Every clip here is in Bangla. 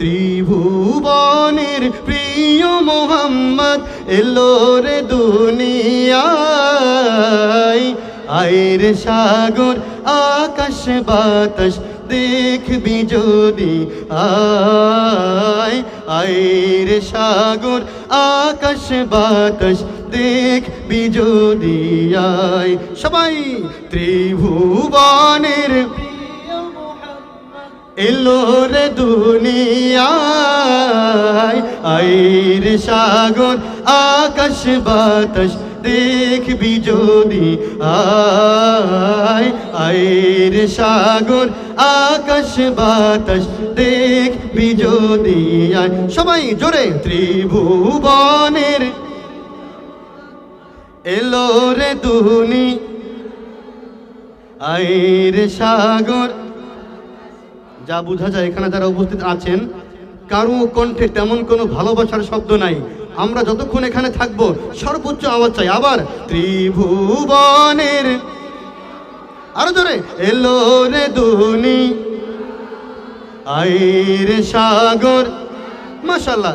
ত্রিভুবনের প্রিয় মোহাম্মদ এলো রে দুনিয়ায়। আয়ের সাগর, আকাশ, বাতাস, দেখবি যদি আয়। আয়ের সাগর, আকাশ, বাতাস, দেখবি যদি আয়। সবাই ত্রিভুবনের এলো রে দুনিয়ায় আইর সাগর, আকাশ বাতাস দেখবি যদি আয়। আইর সাগর, আকাশ বাতাস দেখবি যদি আয়। সবাই জোরে, ত্রিভুবনের। এলো রে দুনি আইর সাগর যা বোঝা যায় এখানে যারা উপস্থিত আছেন, কারও কণ্ঠে তেমন কোনো ভালোবাসার শব্দ নাই। আমরা যতক্ষণ এখানে থাকব, সর্বোচ্চ আওয়াজ চাই। আবার ত্রিভুবনের আরও জোরে, এলো রে দুনি আইরে সাগর মাশাল্লাহ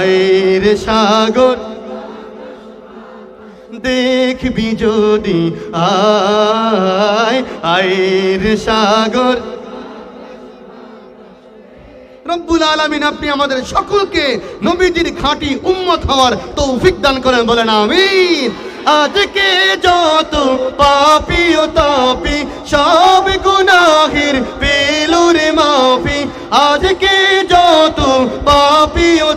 আয়ের সাগর। দেখবি যদি আয়, আয়ের সাগর। রব্বুল আলামিন, আপনি আমাদের সকলকে নবীজির খাঁটি উম্মত হওয়ার তৌফিক দান করেন, বলেন আমিন। আজকে যত পাপি ও তাপি, সব গুনাহের পেলুর মাফি। আজকে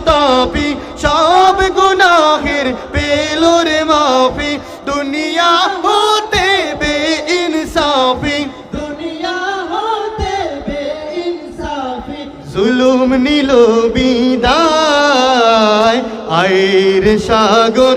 তাপি সব গুনাহের পেলোর মাফি। দুনিয়া হতে বে ইনসাফি জুলুম নিল বিদায়। আয়ের সাগর